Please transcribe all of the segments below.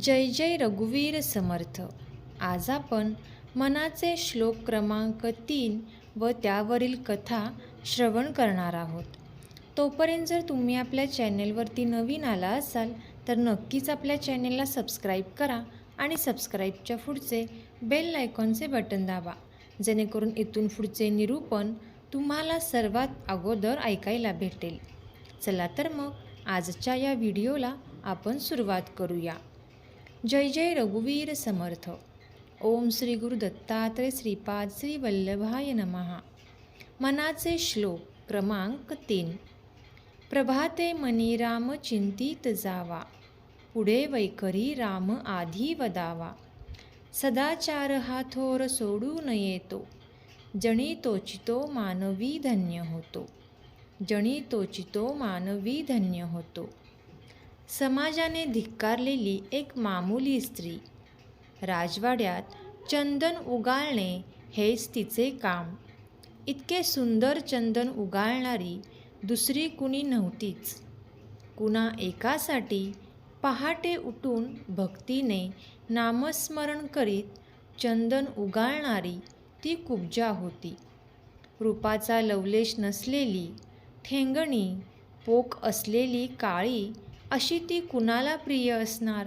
जय जय रघुवीर समर्थ. आज आपण मनाचे श्लोक क्रमांक तीन व त्यावरील कथा श्रवण करणार आहोत. तोपर्यंत जर तुम्ही आपल्या चॅनेलवरती नवीन आला असाल तर नक्कीच आपल्या चॅनेलला सबस्क्राईब करा आणि सबस्क्राईबच्या पुढचे बेल आयकॉनचे बटन दाबा जेणेकरून इथून पुढचे निरूपण तुम्हाला सर्वात अगोदर ऐकायला भेटेल. चला तर मग आजच्या या व्हिडिओला आपण सुरुवात करूया. जय जय रघुवीर समर्थ. ओम श्री गुरु दत्तात्रय श्रीपाद श्री वल्लभाय नमहा मनाचे श्लोक क्रमांक तीन. प्रभाते मनी राम चिंतित जावा. पुढे वैखरी राम आधी वदावा. सदाचार हा थोर सोडू नये तो जणी तोचितो मानवी धन्य होतो. जणी तोचितो मानवी धन्य होतो. समाजाने धिक्कारलेली एक मामुली स्त्री. राजवाड्यात चंदन उगाळणे हेच तिचे काम. इतके सुंदर चंदन उगाळणारी दुसरी कुणी नव्हतीच. कुणा एकासाठी पहाटे उठून भक्तीने नामस्मरण करीत चंदन उगाळणारी ती कुब्जा होती. रूपाचा लवलेश नसलेली ठेंगणी पोक असलेली काळी अशी ती कुणाला प्रिय असणार?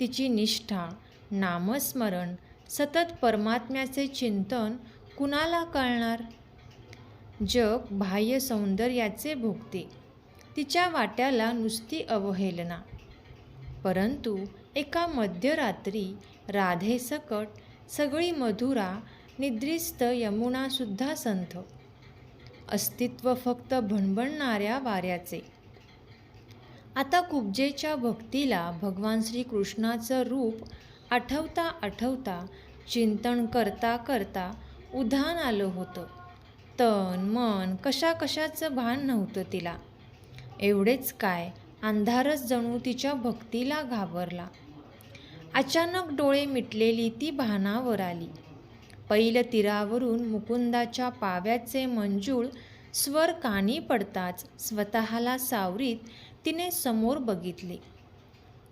तिची निष्ठा नामस्मरण सतत परमात्म्याचे चिंतन कुणाला कळणार? जग बाह्य सौंदर्याचे भोगते. तिच्या वाट्याला नुसती अवहेलना. परंतु एका मध्यरात्री राधेसकट सगळी मधुरा निद्रिस्त यमुनासुद्धा संथ. अस्तित्व फक्त भणभणणाऱ्या वाऱ्याचे. आता कुब्जेच्या भक्तीला भगवान श्रीकृष्णाचं रूप आठवता आठवता चिंतन करता करता उधाण आलं होतं. तन मन कशा कशाचं भान नव्हतं तिला. एवढेच काय अंधारच जणू तिच्या भक्तीला घाबरला. अचानक डोळे मिटलेली ती भानावर आली. पैल तीरावरून मुकुंदाच्या पाव्याचे मंजूळ स्वर कानी पडताच स्वतःला सावरीत तिने समोर बघितले.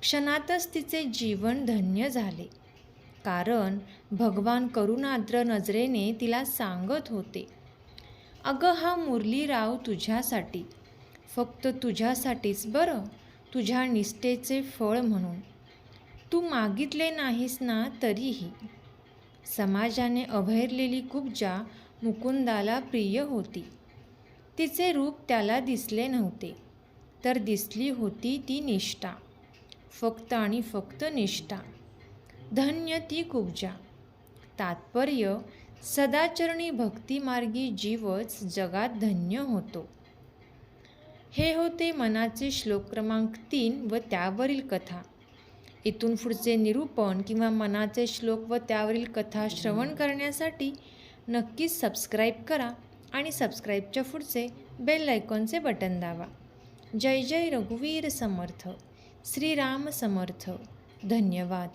क्षणातच तिचे जीवन धन्य झाले. कारण भगवान करुणाद्र नजरेने तिला सांगत होते अगं हा मुरलीराव तुझ्यासाठी फक्त तुझ्यासाठीच बरं तुझ्या निष्ठेचे फळ म्हणून. तू मागितले नाहीस ना तरीही. समाजाने अभैरलेली कुब्जा मुकुंदाला प्रिय होती. तिचे रूप त्याला दिसले नव्हते. तर दिसली होती ती निष्ठा. फक्त आणि फक्त निष्ठा. धन्य ती कुब्जा. तात्पर्य सदाचरणी भक्तिमार्गी जीवच जगात धन्य होतो. हे होते मनाचे श्लोक क्रमांक तीन व त्यावरील कथा. इथून पुढचे निरूपण किंवा मनाचे श्लोक व त्यावरील कथा श्रवण करण्यासाठी नक्कीच सबस्क्राईब करा आणि सबस्क्राईबच्या पुढचे बेल आयकॉनचे बटन दाबा. जय जय रघुवीर समर्थ. श्रीराम समर्थ. धन्यवाद.